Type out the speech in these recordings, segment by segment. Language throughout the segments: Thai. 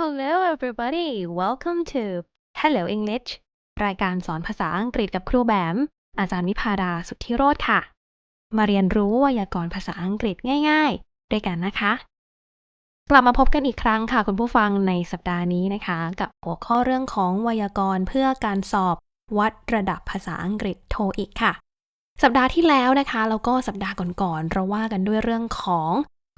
Hello everybody welcome to Hello English รายการสอนภาษาอังกฤษกับครูแบม อาจารย์วิพาดาสุทธิโรธค่ะ มาเรียนรู้ไวยากรณ์ภาษาอังกฤษง่าย ๆ ด้วยกันนะคะ กลับมาพบกันอีกครั้งค่ะ คุณผู้ฟังในสัปดาห์นี้นะคะ กับหัวข้อเรื่องของไวยากรณ์เพื่อการสอบวัดระดับภาษาอังกฤษโทอีกค่ะ สัปดาห์ที่แล้วนะคะ แล้วก็สัปดาห์ก่อนๆเราว่ากันด้วยเรื่องของ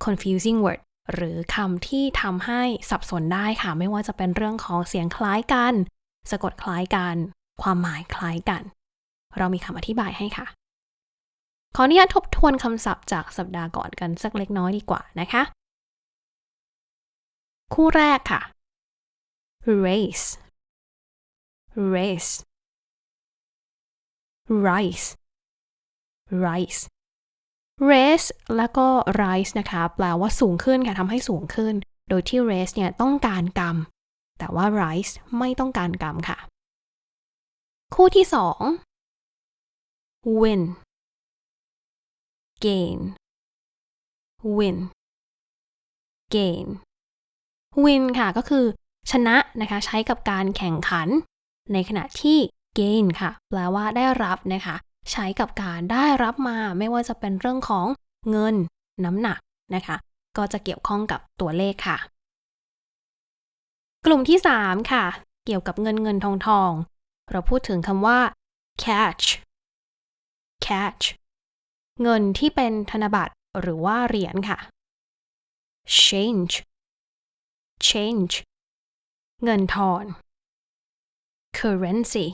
confusing word หรือคำที่ทำให้สับสนได้ค่ะ ไม่ว่าจะเป็นเรื่องของเสียงคล้ายกัน สะกดคล้ายกัน ความหมายคล้ายกัน เรามีคำอธิบายให้ค่ะ ขออนุญาตทบทวนคำศัพท์จากสัปดาห์ก่อนกันสักเล็กน้อยดีกว่านะคะ คู่แรกค่ะ race race rice rice raise แล้วก็ rise นะคะ แปลว่าสูงขึ้นค่ะทำให้สูงขึ้น โดยที่ raise เนี่ยต้องการกรรม แต่ว่า rise ไม่ต้องการกรรมค่ะ คู่ที่สอง win gain win gain win ค่ะก็คือ ชนะนะคะ ใช้กับการแข่งขัน ในขณะที่ gain ค่ะ แปลว่าได้รับนะคะ ใช้กับการได้รับมาไม่ว่าจะเป็นเรื่องของเงินน้ำหนักนะคะ ก็จะเกี่ยวข้องกับตัวเลขค่ะ กลุ่มที่ 3 ค่ะ เกี่ยวกับเงินเงินทองทอง เราพูดถึงคำว่า catch catch เงินที่เป็นธนบัตรหรือว่าเหรียญค่ะ change change เงินทอน currency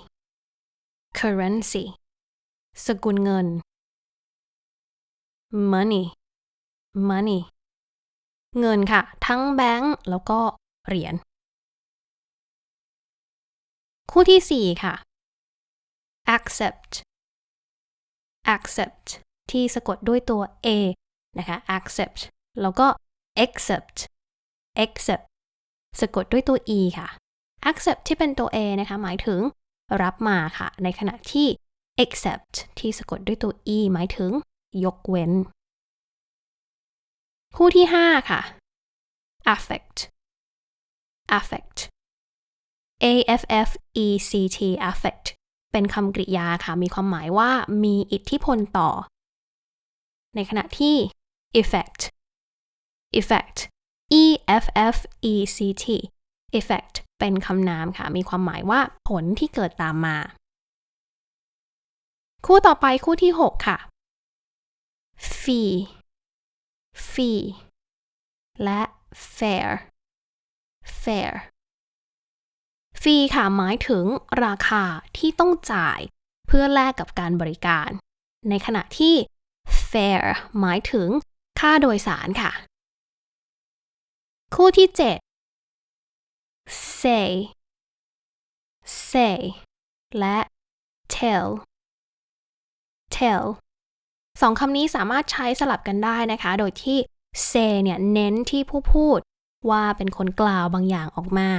currency สกุลเงิน money money เงินค่ะ ทั้งแบงก์แล้วก็เหรียญ คู่ที่ 4 ค่ะ accept accept ที่สะกดด้วยตัว a นะคะ accept แล้วก็ accept accept สะกดด้วยตัว e ค่ะ accept ที่เป็นตัว a นะคะ หมายถึงรับมาค่ะ ในขณะที่ except ที่สะกดด้วยตัว e หมายถึง ยกเว้น คู่ที่ 5 ค่ะ affect affect a f f e c t affect เป็นคำกริยาค่ะ มีความหมายว่ามีอิทธิพลต่อ ในขณะที่ effect effect e f f e c t effect เป็นคำนามค่ะ มีความหมายว่าผลที่เกิดตามมา คู่ต่อไปคู่ที่ 6 ค่ะ fee fee และ fair fair ฟรีค่ะหมายถึงราคาที่ต้องจ่ายเพื่อแลกกับการบริการ ในขณะที่ fair หมายถึงค่าโดยสารค่ะ คู่ที่ 7 say say และ tell tell สองคำนี้สามารถใช้สลับกันได้นะคะ โดยที่ say เนี่ยเน้นที่ผู้พูด ว่าเป็นคนกล่าวบางอย่างออกมา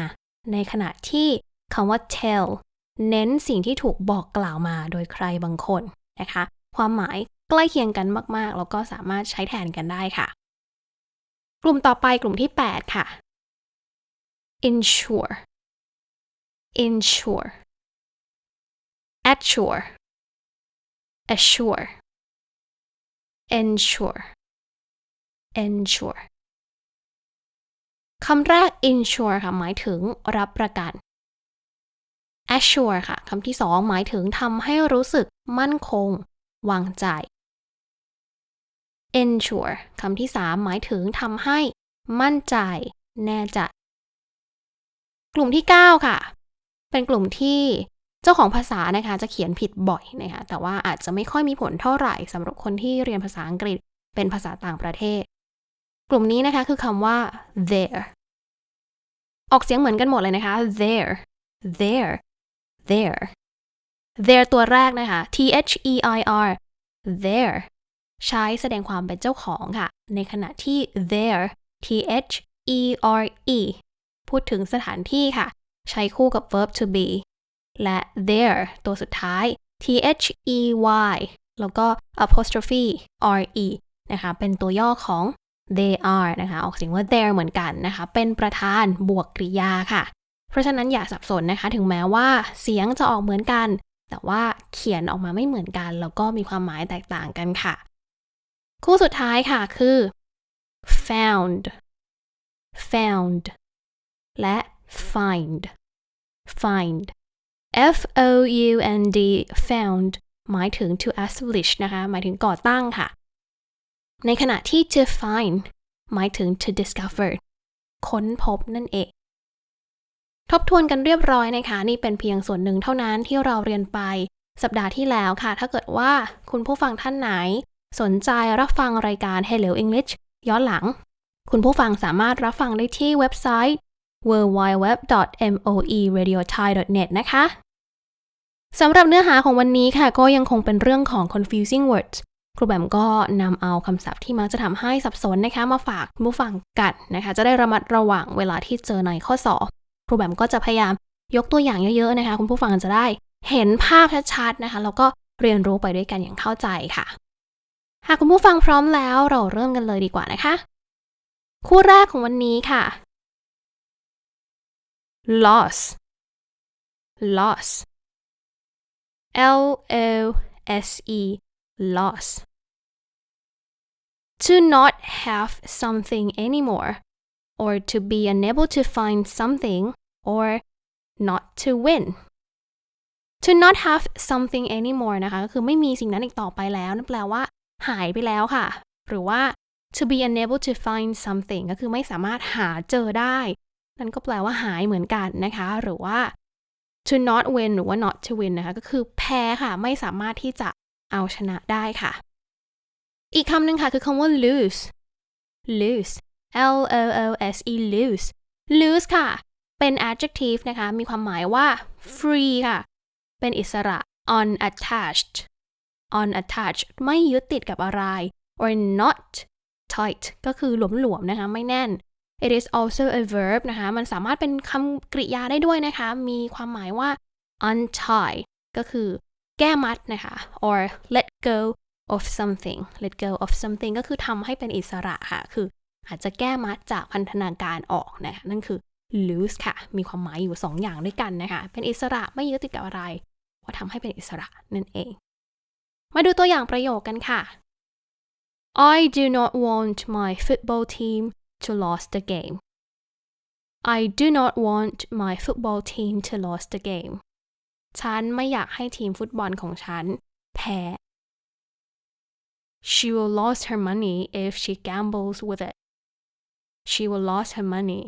ในขณะที่คำว่า tell เน้นสิ่งที่ถูกบอกกล่าวมาโดยใครบางคนนะคะ ความหมายใกล้เคียงกันมาก ๆ แล้วก็สามารถใช้แทนกันได้ค่ะ กลุ่มต่อไปกลุ่มที่ 8 ค่ะ insure insure assure assure ensure ensure คำแรก insure ค่ะ หมายถึงรับประกัน assure ค่ะ คำที่สองหมายถึงทำให้รู้สึกมั่นคง วางใจ ensure คำที่สามหมายถึงทำให้มั่นใจ แน่ใจ กลุ่มที่ 9 ค่ะ เป็นกลุ่มที่ เจ้าของภาษานะคะจะเขียนผิดบ่อยนะคะแต่ว่าอาจจะไม่ค่อยมีผลเท่าไหร่สำหรับคนที่เรียนภาษาอังกฤษเป็นภาษาต่างประเทศ กลุ่มนี้นะคะคือคำว่า there ออกเสียงเหมือนกันหมดเลยนะคะ there there there there ตัวแรกนะคะ t h e i r there ใช้แสดงความเป็นเจ้าของค่ะ ในขณะที่ there t h e r e พูดถึงสถานที่ค่ะ ใช้คู่กับ verb to be และ there ตัวสุดท้าย t h e y แล้วก็ apostrophe r e นะคะ เป็นตัวย่อของ they are นะคะ ออกเสียงว่า there เหมือนกันนะคะ เป็นประธานบวกกริยาค่ะ เพราะฉะนั้นอย่าสับสนนะคะ ถึงแม้ว่าเสียงจะออกเหมือนกัน แต่ว่าเขียนออกมาไม่เหมือนกัน แล้วก็มีความหมายแตกต่างกันค่ะ คู่สุดท้ายค่ะคือ found found และ find find f o u n d found หมายถึง to establish นะคะ หมายถึงก่อตั้งค่ะ ในขณะที่ to find หมายถึง to discover ค้นพบนั่นเอง ทบทวนกันเรียบร้อยนะคะ นี่เป็นเพียงส่วนหนึ่งเท่านั้นที่เราเรียนไป สัปดาห์ที่แล้วค่ะ ถ้าเกิดว่าคุณผู้ฟังท่านไหน สนใจรับฟังรายการ Hello English ย้อนหลัง คุณผู้ฟังสามารถรับฟังได้ที่เว็บไซต์ www.moeradiothai.net นะคะ สำหรับเนื้อหาของวันนี้ค่ะ ก็ยังคงเป็นเรื่องของ confusing words ครูแบมก็นำเอาคำศัพท์ที่มักจะทำให้สับสนนะคะมาฝากผู้ฟังกันนะคะ จะได้ระมัดระวังเวลาที่เจอในข้อสอบครูแบมก็จะพยายามยกตัวอย่างเยอะๆนะคะ คุณผู้ฟังจะได้เห็นภาพชัดๆนะคะแล้วก็เรียนรู้ไปด้วยกันอย่างเข้าใจค่ะ หากคุณผู้ฟังพร้อมแล้วเราเริ่มกันเลยดีกว่านะคะ คู่แรกของวันนี้ค่ะ loss loss L O S E loss to not have something anymore or to be unable to find something or not to win to not have something anymore นะคะก็คือไม่มีสิ่งนั้นอีกต่อไปแล้วนั่นแปลว่า หายไปแล้วค่ะ หรือว่า to be unable to find something ก็คือไม่สามารถหาเจอได้ นั่นก็แปลว่าหายเหมือนกันนะคะ หรือว่า to not win หรือว่า not to win นะคะก็คือแพ้ค่ะ ไม่สามารถที่จะเอาชนะได้ค่ะ อีกคำหนึ่งค่ะ คือคำว่า lose lose L O O S E lose lose ค่ะ เป็น adjective นะคะ มีความหมายว่า free ค่ะ เป็นอิสระ unattached unattached ไม่ยึดติดกับอะไร or not tight ก็คือหลวมๆนะคะ ไม่แน่น it is also a verb นะคะ มันสามารถเป็นคำกริยาได้ด้วยนะคะ มีความหมายว่า untie ก็คือแก้มัดนะคะ or let go of something let go of something ก็คือทำให้เป็นอิสระค่ะ คืออาจจะแก้มัดจากพันธนาการออกนะคะ นั่นคือ loose ค่ะ มีความหมายอยู่ 2 อย่างด้วยกันนะคะ เป็นอิสระไม่ยึดติดกับอะไรว่าทำให้เป็นอิสระนั่นเอง มาดูตัวอย่างประโยคกันค่ะ I do not want my football team to lose the game. I do not want my football team to lose the game. ฉันไม่อยากให้ทีมฟุตบอลของฉันแพ้ She will lose her money if she gambles with it. She will lose her money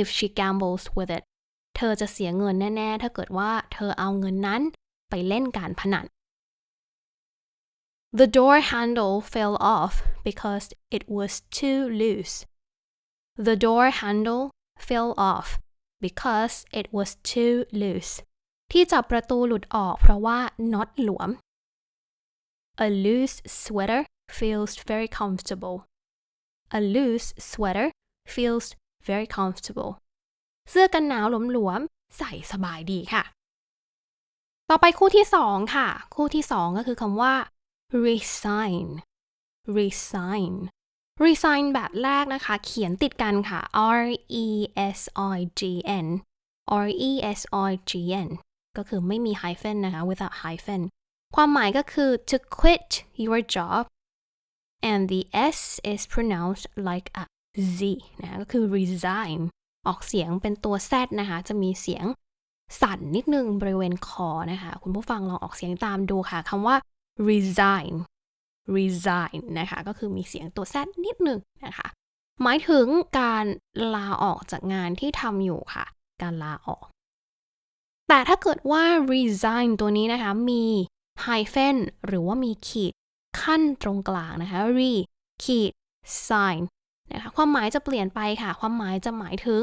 if she gambles with it. เธอจะเสียเงินแน่ๆ ถ้าเกิดว่าเธอเอาเงินนั้นไปเล่นการพนัน The door handle fell off because it was too loose. The door handle fell off because it was too loose. ที่จับประตูหลุดออกเพราะว่าน็อตหลวม A loose sweater feels very comfortable. A loose sweater feels very comfortable. เสื้อกันหนาวหลวมๆ ใส่สบายดีค่ะ ต่อไปคู่ที่สองค่ะ คู่ที่สองก็คือคำว่า resign resign Resign แบบแรกนะคะ เขียนติดกันค่ะ r e s i g n r e s i g n ก็คือไม่มี hyphen นะคะ without hyphen ความหมายก็คือ to quit your job and the s is pronounced like a z นะะก็คือ resign ออกเสียงเป็นตัว z นะคะ จะมีเสียงสั่นนิดนึงบริเวณคอนะคะ คุณผู้ฟังลองออกเสียงตามดูค่ะคำว่า resign resign นะคะ ก็คือมีเสียงตัว z นิดนึงนะคะ หมายถึงการลาออกจากงานที่ทำอยู่ค่ะ การลาออก แต่ถ้าเกิดว่า resign ตัวนี้นะคะ มี hyphen หรือว่ามีขีดขั้นตรงกลางนะคะ re ขีด sign นะคะ ความหมายจะเปลี่ยนไปค่ะ ความหมายจะหมายถึง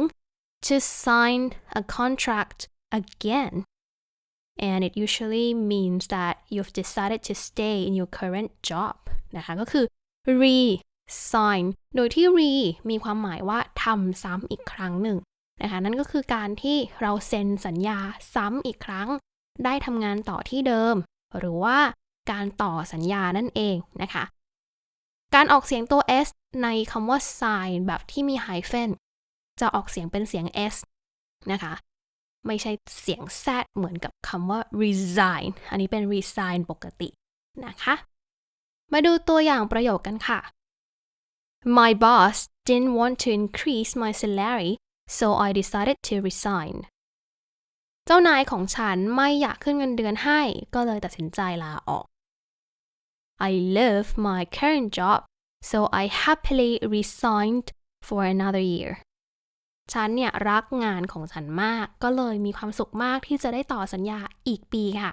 to sign a contract again and it usually means that you've decided to stay in your current job นะคะก็คือ resign โดยที่ re มีความหมายว่าทำซ้ำอีกครั้งหนึ่งนะคะนั่นก็คือการที่เราเซ็นสัญญาซ้ำอีกครั้ง ได้ทำงานต่อที่เดิม หรือว่าการต่อสัญญานั่นเองนะคะ การออกเสียงตัว s ในคำว่า sign แบบที่มี hyphen จะออกเสียงเป็นเสียง s นะคะ ไม่ใช่เสียง z เหมือนกับคำว่า resign อันนี้เป็น resign ปกตินะคะ มาดูตัวอย่างประโยคกันค่ะ My boss didn't want to increase my salary so I decided to resign เจ้านายของฉันไม่อยากขึ้นเงินเดือนให้ ก็เลยตัดสินใจลาออก I love my current job so I happily resigned for another year ฉันเนี่ยรักงานของฉันมาก ก็เลยมีความสุขมากที่จะได้ต่อสัญญาอีกปีค่ะ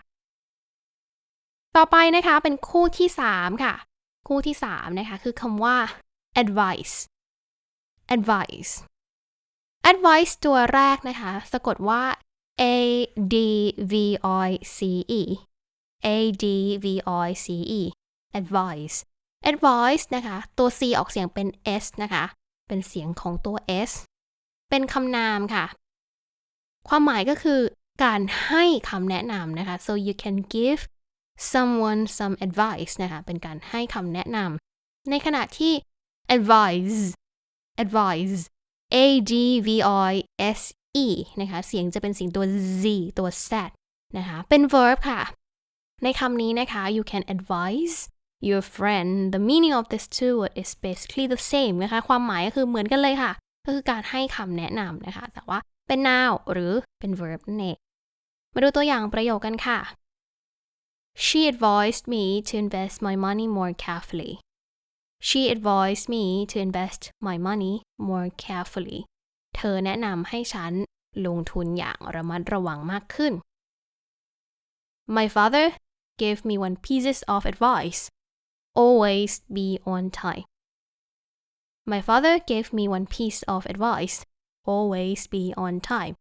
ต่อไปนะคะเป็นคู่ที่ 3 ค่ะ คู่ที่ 3 นะคะ คือคำว่า advice advice advice ตัวแรกนะคะ สะกดว่า a d v i c e a d v i c e advice advice นะคะ ตัว c ออกเสียงเป็น s นะคะ เป็นเสียงของตัว s เป็นคำนามค่ะ ความหมายก็คือการให้คำแนะนำนะคะ so you can give someone some advice นะคะ เป็นการให้คำแนะนำในขณะที่ advise advise a d v i s e นะคะ เสียงจะเป็นเสียงตัว z ตัว z นะคะ เป็น verb ค่ะ ในคำนี้นะคะ you can advise your friend the meaning of this two word is basically the same นะคะ ความหมายก็คือเหมือนกันเลยค่ะ ก็คือการให้คำแนะนำนะคะ แต่ว่าเป็น noun หรือเป็น verb นั่นเองมาดูตัวอย่างประโยคกันค่ะ She advised me to invest my money more carefully. She advised me to invest my money more carefully. เธอแนะนำให้ฉันลงทุนอย่างระมัดระวังมากขึ้น My father gave me one piece of advice. Always be on time. My father gave me one piece of advice. Always be on time.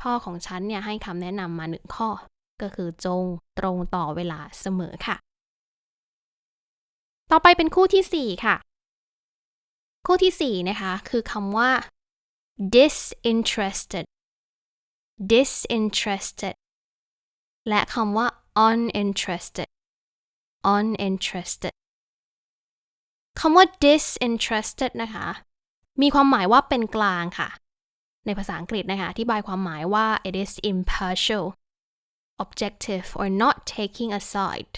พ่อของฉันเนี่ยให้คำแนะนำมาหนึ่งข้อ ก็คือจงตรงต่อเวลาเสมอค่ะ ต่อไปเป็นคู่ที่ 4 ค่ะ คู่ที่ 4 นะคะ คือคำว่า disinterested disinterested และคำว่า uninterested uninterested คำว่า disinterested นะคะ มีความหมายว่าเป็นกลางค่ะ ในภาษาอังกฤษนะคะ อธิบายความหมายว่า it is impartial objective or not taking a side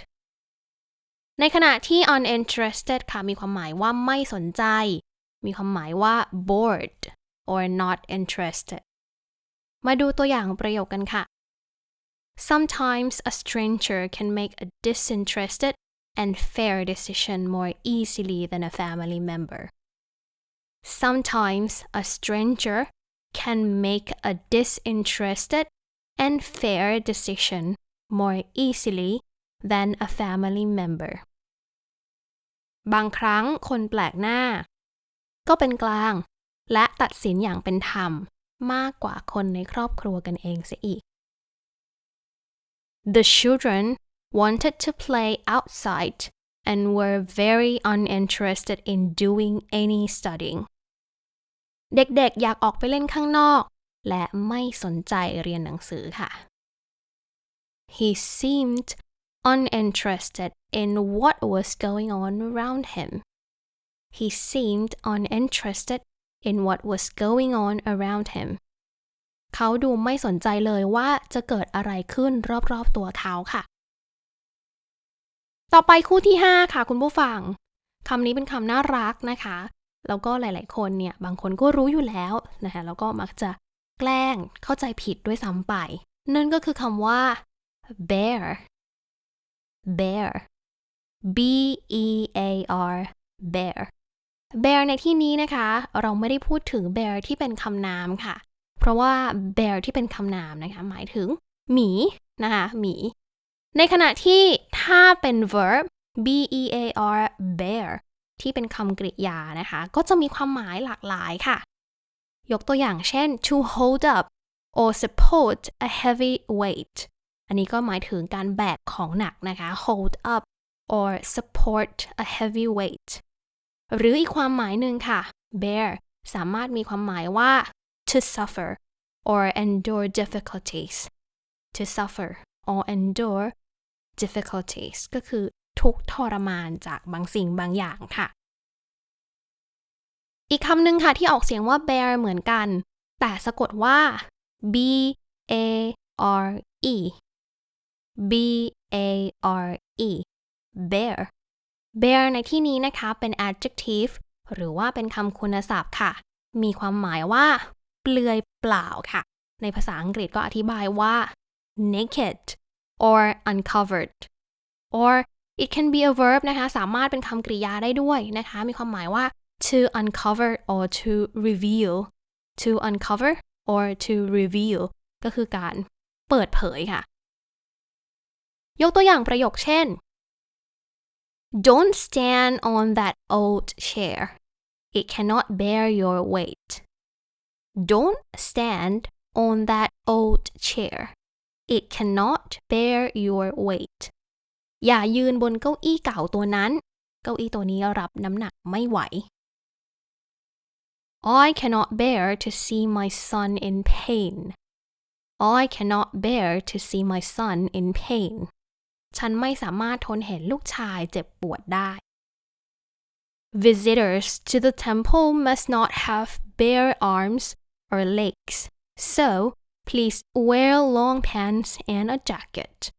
ในขณะที่ uninterested ค่ะ มีความหมายว่าไม่สนใจ มีความหมายว่า bored or not interested มาดูตัวอย่างประโยคกันค่ะ Sometimes a stranger can make a disinterested and fair decision more easily than a family member. Sometimes a stranger can make a disinterested and fair decision more easily than a family member. บางครั้งคนแปลกหน้า ก็เป็นกลาง และตัดสินอย่างเป็นธรรม มากกว่าคนในครอบครัวกันเองเสียอีก The children wanted to play outside and were very uninterested in doing any studying. เด็กๆ อยากออกไปเล่นข้างนอก และไม่สนใจเรียนหนังสือค่ะ He seemed uninterested in what was going on around him. He seemed uninterested in what was going on around him. เขาดูไม่สนใจเลยว่าจะเกิดอะไรขึ้นรอบๆตัวเขาค่ะ ต่อไปคู่ที่ 5 ค่ะคุณผู้ฟังคำนี้เป็นคำน่ารักนะคะ แล้วก็หลาย ๆ คนเนี่ย บางคนก็รู้อยู่แล้วนะคะแล้วก็มักจะแกล้งเข้าใจผิดด้วยซ้ำไป นั่นก็คือคำว่า bear bear b e a r bear bear ในที่นี้นะคะ เราไม่ได้พูดถึง bear ที่เป็นคำนามค่ะ เพราะว่า bear ที่เป็นคำนามนะคะ หมายถึงหมีนะคะหมี ในขณะที่ถ้าเป็น verb b e a r bear ที่เป็นคำกริยานะคะ ก็จะมีความหมายหลากหลายค่ะ ยกตัวอย่างเช่น to hold up or support a heavy weight อันนี้ก็หมายถึงการแบกของหนักนะคะ hold up or support a heavy weight หรืออีกความหมายหนึ่งค่ะ bear สามารถมีความหมายว่า to suffer or endure difficulties to suffer or endure difficulties ก็คือทุกทรมานจากบางสิ่งบางอย่างค่ะ อีกคำหนึ่งค่ะที่ออกเสียงว่า bear เหมือนกัน แต่สะกดว่า b a r e b a r e bear bear ในที่นี้นะคะเป็น adjective หรือว่าเป็นคำคุณศัพท์ค่ะ มีความหมายว่า เปลือยเปล่าค่ะ ในภาษาอังกฤษก็อธิบายว่า naked or uncovered or it can be a verb นะคะ สามารถเป็นคำกริยาได้ด้วยนะคะ มีความหมายว่า to uncover or to reveal to uncover or to reveal ก็คือการเปิดเผยค่ะ ยกตัวอย่างประโยคเช่น Don't stand on that old chair. It cannot bear your weight. Don't stand on that old chair. It cannot bear your weight. อย่ายืนบนเก้าอี้เก่าตัวนั้น เก้าอี้ตัวนี้รับน้ำหนักไม่ไหว I cannot bear to see my son in pain. I cannot bear to see my son in pain. ฉันไม่สามารถทนเห็นลูกชายเจ็บปวดได้ Visitors to the temple must not have bare arms or legs, so please wear long pants and a jacket.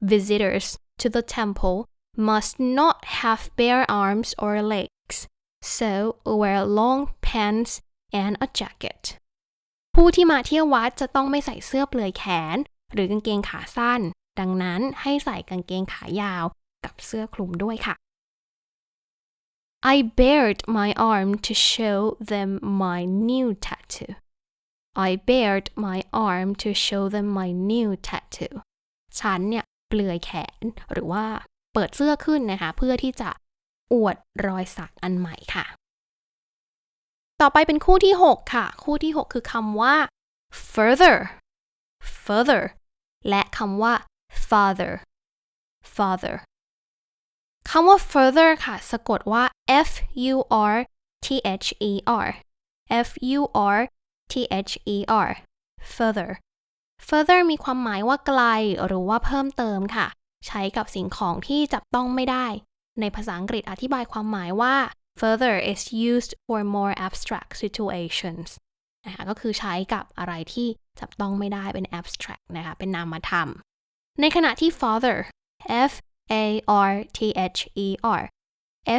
Visitors to the temple must not have bare arms or legs, so wear long pants and a jacket. ผู้ที่มาเที่ยววัดจะต้องไม่ใส่เสื้อเปลือยแขน หรือกางเกงขาสั้น ดังนั้นให้ใส่กางเกงขายาวกับเสื้อคลุมด้วยค่ะ I bared my arm to show them my new tattoo. I bared my arm to show them my new tattoo. ฉันเนี่ยเปลือยแขนหรือว่าเปิดเสื้อขึ้นนะคะ เพื่อที่จะอวดรอยสักอันใหม่ค่ะ ต่อไปเป็นคู่ที่ 6 ค่ะ คู่ที่ 6 คือคำว่า further further และคำว่า father father คำว่า further ค่ะ สะกดว่า f u r t h e r f u r t h e r further further มีความหมายว่าไกล หรือว่าเพิ่มเติมค่ะ ใช้กับสิ่งของที่จับต้องไม่ได้ ในภาษาอังกฤษอธิบายความหมายว่า further is used for more abstract situations นะคะก็คือใช้กับอะไรที่จับต้องไม่ได้เป็น abstract นะคะ เป็นนามธรรม ในขณะที่ father f a r t h e r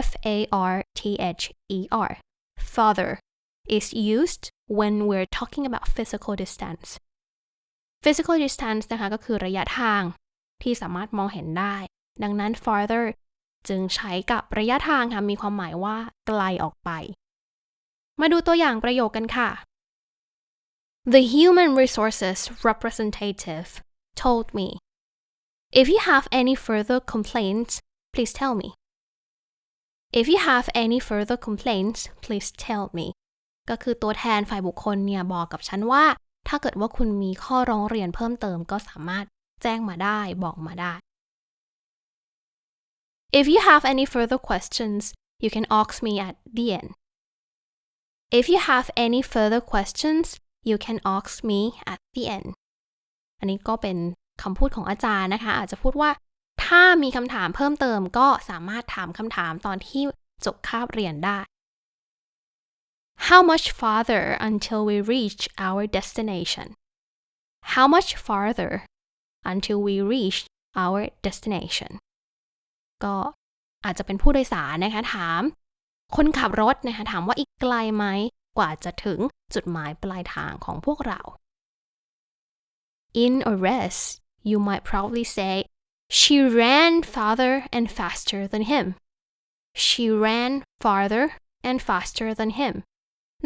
f a r t h e r father is used when we're talking about physical distance physical distance นะคะก็คือระยะทางที่สามารถมองเห็นได้ ดังนั้น farther จึงใช้กับระยะทางค่ะ มีความหมายว่าไกลออกไป มาดูตัวอย่างประโยคกันค่ะ The human resources representative told me If you have any further complaints please tell me If you have any further complaints please tell me ก็คือตัวแทนฝ่ายบุคคลเนี่ยบอกกับฉันว่า ถ้าเกิดว่าคุณมีข้อร้องเรียนเพิ่มเติมก็สามารถแจ้งมาได้บอกมาได้ If you have any further questions you can ask me at the end If you have any further questions you can ask me at the end อันนี้ก็เป็นคำพูดของอาจารย์นะคะ อาจจะพูดว่า ถ้ามีคำถามเพิ่มเติมก็สามารถถามคำถามตอนที่จบคาบเรียนได้ How much farther until we reach our destination? How much farther until we reach our destination? ก็อาจจะเป็นผู้โดยสารนะคะ ถาม คนขับรถนะคะ ถามว่าอีกไกลไหม กว่าจะถึงจุดหมายปลายทางของพวกเรา In a race you might probably say she ran farther and faster than him she ran farther and faster than him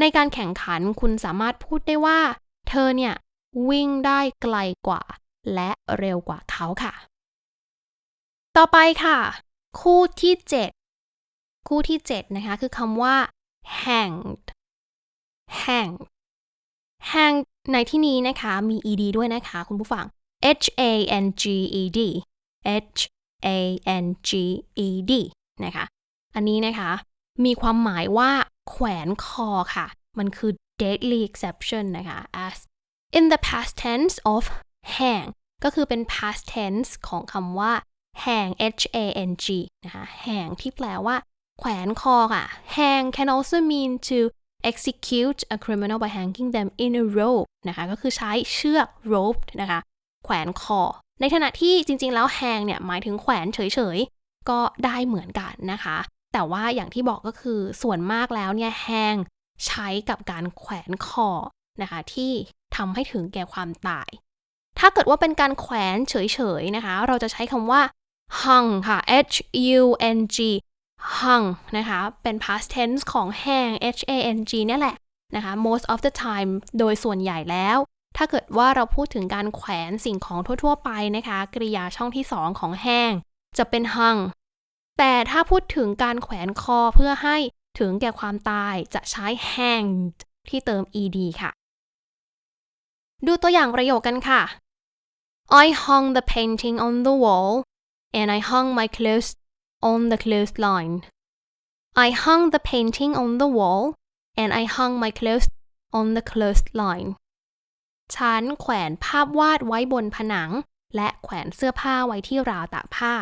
ในการแข่งขันคุณสามารถพูดได้ว่า เธอเนี่ย วิ่งได้ไกลกว่า และเร็วกว่าเขาค่ะ ต่อไปค่ะ คู่ที่ 7 คู่ที่ 7 นะคะ คือคำว่า hanged hanged hanged ในที่นี้นะคะ มี ed ด้วยนะคะ คุณผู้ฟัง h a n g e d h a n g e d นะคะ อันนี้นะคะ มีความหมายว่า แขวนคอค่ะ มันคือ deadly exception นะคะ as in the past tense of hang ก็คือเป็น past tense ของคำว่า hang h a n g นะคะ hang ที่แปลว่า แขวนคอค่ะ hang can also mean to execute a criminal by hanging them in a rope นะคะ ก็คือใช้เชือก rope นะคะ แขวนคอ ในขณะที่จริงๆ แล้ว hang เนี่ย หมายถึงแขวนเฉยๆ ก็ได้เหมือนกันนะคะ แต่ว่าอย่างที่บอกก็คือส่วนมากแล้วเนี่ย hang ใช้กับการแขวนคอนะคะที่ทำให้ถึงแก่ความตาย ถ้าเกิดว่าเป็นการแขวนเฉยๆนะคะ เราจะใช้คำว่า hung ค่ะ h u n g hung นะคะ เป็น past tense ของ hang h a n g เนี่ยแหละนะคะ most of the time โดยส่วนใหญ่แล้ว ถ้าเกิดว่าเราพูดถึงการแขวนสิ่งของทั่วๆ ไปนะคะ กริยาช่องที่ 2 ของ hang จะเป็น hung แต่ถ้าพูดถึงการแขวนคอเพื่อให้ถึงแก่ความตายจะใช้ hanged ที่เติม ed ค่ะ ดูตัวอย่างประโยคกันค่ะ I hung the painting on the wall and I hung my clothes on the clothesline. I hung the painting on the wall and I hung my clothes on the clothesline. ฉันแขวนภาพวาดไว้บนผนัง และแขวนเสื้อผ้าไว้ที่ราวตากผ้า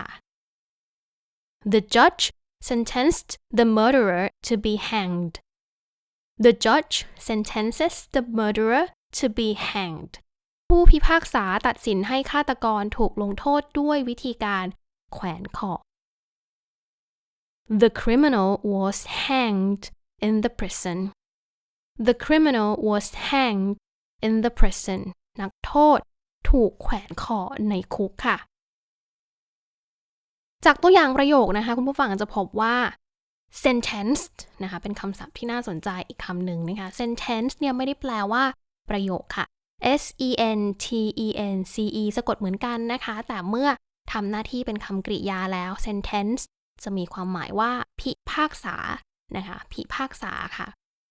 The judge sentenced the murderer to be hanged. The judge sentences the murderer to be hanged. ผู้พิพากษาตัดสินให้ฆาตกรถูกลงโทษด้วยวิธีการแขวนคอ The criminal was hanged in the prison. The criminal was hanged in the prison. นักโทษถูกแขวนคอในคุกค่ะ จากตัวอย่างประโยคนะคะ คุณผู้ฟังจะพบว่า sentenced นะคะเป็นคำศัพท์ที่น่าสนใจอีกคำหนึ่งนะคะ sentence เนี่ยไม่ได้แปลว่าประโยคค่ะ S E N T E N C E สะกดเหมือนกันนะคะ แต่เมื่อทำหน้าที่เป็นคำกริยาแล้ว sentence จะมีความหมายว่าพิพากษานะคะพิพากษาค่ะ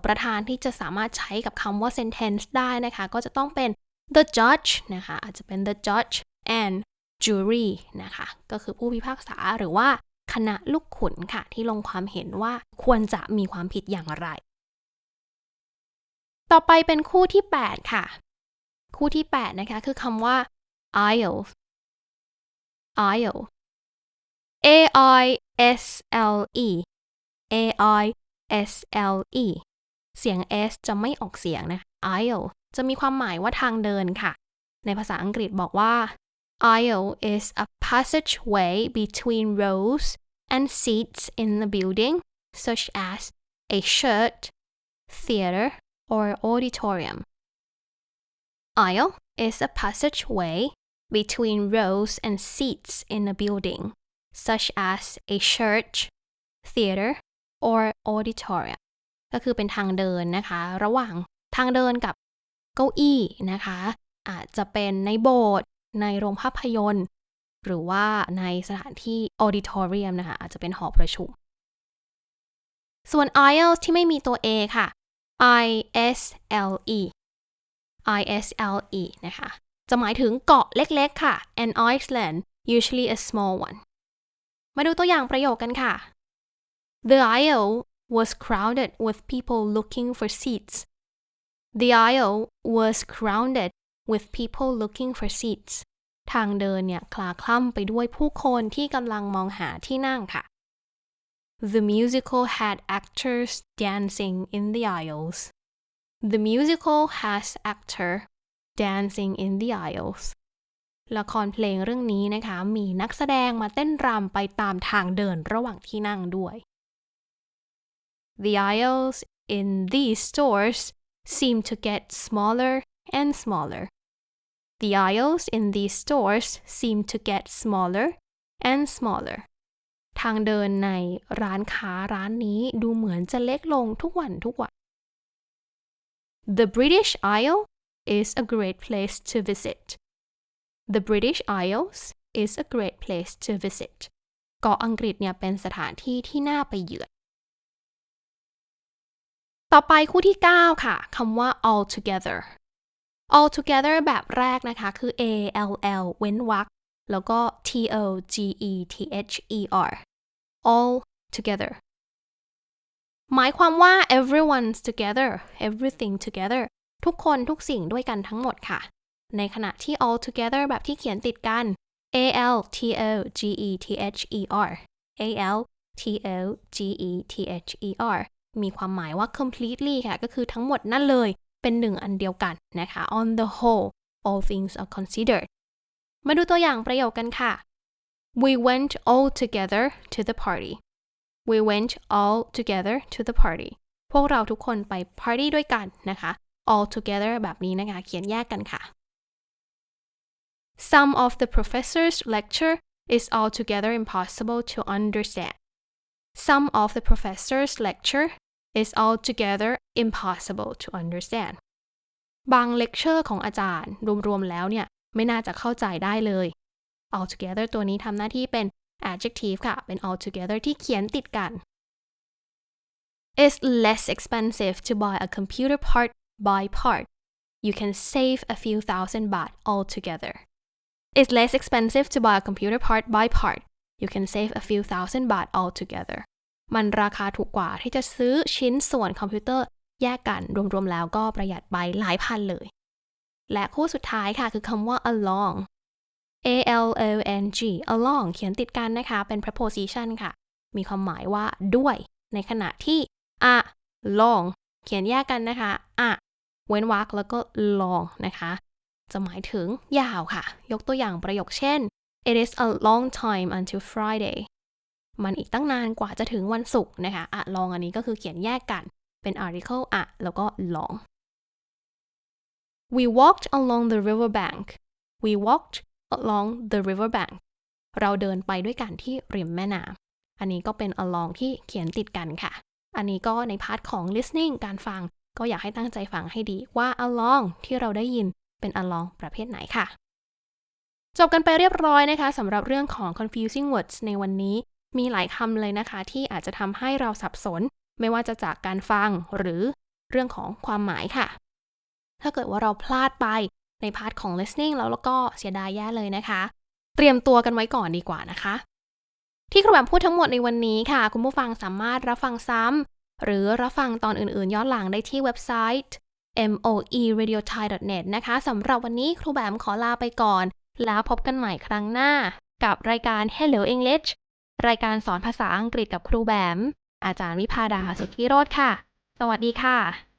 ประธานที่จะสามารถใช้กับคำว่า sentence ได้นะคะ ก็จะต้องเป็น the judge นะคะอาจจะเป็น the judge and jury นะคะ ก็คือผู้พิพากษาหรือว่าคณะลูกขุนค่ะ ที่ลงความเห็นว่าควรจะมีความผิดอย่างไร ต่อไปเป็นคู่ที่ 8 ค่ะ คู่ที่ 8 นะคะ คือคำว่า aisle aisle a i s l e a i s l e เสียง s จะไม่ออกเสียงนะ aisle จะมีความหมายว่าทางเดินค่ะ ในภาษาอังกฤษบอกว่า aisle is a passageway between rows and seats in the building such as a church theater or auditorium aisle is a passageway between rows and seats in a building such as a church theater or auditorium ก็คือเป็นทางเดินนะคะ ระหว่างทางเดินกับเก้าอี้นะคะ อาจจะเป็นในโบสถ์ ในโรงภาพยนตร์ หรือว่าในสถานที่ auditorium นะคะอาจจะเป็นหอประชุม ส่วน aisle ที่ไม่มีตัว a ค่ะ i s l e i s l e นะคะ จะหมายถึงเกาะเล็กๆค่ะ an island usually a small one มาดูตัวอย่างประโยคกันค่ะ The aisle was crowded with people looking for seats. The aisle was crowded with people looking for seats. ทางเดินเนี่ยคลาคล่ำไปด้วยผู้คนที่กำลังมองหาที่นั่งค่ะ The musical had actors dancing in the aisles. The musical has actor dancing in the aisles. ละครเพลงเรื่องนี้นะคะ มีนักแสดงมาเต้นรำไปตามทางเดินระหว่างที่นั่งด้วย The aisles in these stores seem to get smaller and smaller. The aisles in these stores seem to get smaller and smaller. ทางเดินในร้านค้าร้านนี้ดูเหมือนจะเล็กลงทุกวันทุกวัน The British Isle is a great place to visit. The British Isles is a great place to visit. เกาะอังกฤษเนี่ยเป็นสถานที่ที่น่าไปเยือน ต่อไปคู่ที่ 9 ค่ะคำว่า all together all together แบบแรกนะคะคือ a l l เว้นวรรคแล้วก็ t o g e t h e r all together หมายความว่า everyone's together everything together ทุกคนทุกสิ่งด้วยกันทั้งหมดค่ะ ในขณะที่ all together แบบที่เขียนติดกัน a l t o g e t h e r a l T L G E T H E R มีความหมายว่า completely ค่ะ ก็คือทั้งหมดนั่นเลย เป็นหนึ่งอันเดียวกันนะคะ on the whole all things are considered มาดูตัวอย่างประโยคกันค่ะ We went all together to the party We went all together to the party พวกเราทุกคนไป party ด้วยกันนะคะ all together แบบนี้นะคะ เขียนแยกกันค่ะ Some of the professor's lecture is altogether impossible to understand. Some of the professor's lecture is altogether impossible to understand. บางเลคเชอร์ของอาจารย์ รวมๆแล้วเนี่ย ไม่น่าจะเข้าใจได้เลย altogether ตัวนี้ทำหน้าที่เป็น adjective ค่ะ เป็น altogether ที่เขียนติดกัน It's less expensive to buy a computer part by part. You can save a few thousand baht altogether. It's less expensive to buy a computer part by part. You can save a few thousand baht altogether. มันราคาถูกกว่าที่จะซื้อชิ้นส่วนคอมพิวเตอร์แยกกันรวมๆแล้วก็ประหยัดไปหลายพันเลย และคู่สุดท้ายค่ะคือคำว่า along a l o n g along เขียนติดกันนะคะ เป็น preposition ค่ะ มีความหมายว่าด้วย ในขณะที่ a long เขียนแยกกันนะคะ a เว้นวรรคแล้วก็ long นะคะ จะหมายถึงยาวค่ะ ยกตัวอย่างประโยคเช่น It is a long time until Friday มันอีกตั้งนานกว่าจะถึงวันศุกร์นะคะอะ long อันนี้ก็คือเขียนแยกกันเป็น article อะแล้วก็ long We walked along the river bank We walked along the river bank เราเดินไปด้วยกันที่ริมแม่น้ำอันนี้ก็เป็น along ที่เขียนติดกันค่ะ อันนี้ก็ในพาร์ทของ listening การฟัง ก็อยากให้ตั้งใจฟังให้ดีว่า along ที่เราได้ยินเป็น along ประเภทไหนค่ะจบกันไปเรียบร้อยนะคะสำหรับเรื่องของ confusing words ในวันนี้ มีหลายคำเลยนะคะ ที่อาจจะทำให้เราสับสน ไม่ว่าจะจากการฟังหรือเรื่องของความหมายค่ะ ถ้าเกิดว่าเราพลาดไปในพาร์ทของ listening แล้วแล้วก็เสียดายแย่เลยนะคะ เตรียมตัวกันไว้ก่อนดีกว่านะคะ ที่ครูแบบพูดทั้งหมดในวันนี้ค่ะ คุณผู้ฟังสามารถรับฟังซ้ำหรือรับฟังตอนอื่น ๆ ย้อนหลังได้ที่เว็บไซต์ moeradiothai.net นะคะสำหรับวันนี้ครูแบมขอลาไปก่อน แล้วพบกันใหม่ครั้งหน้า กับรายการ Hello English รายการสอนภาษาอังกฤษกับครูแบม อาจารย์วิพาดาสุทธิโรธค่ะ สวัสดีค่ะ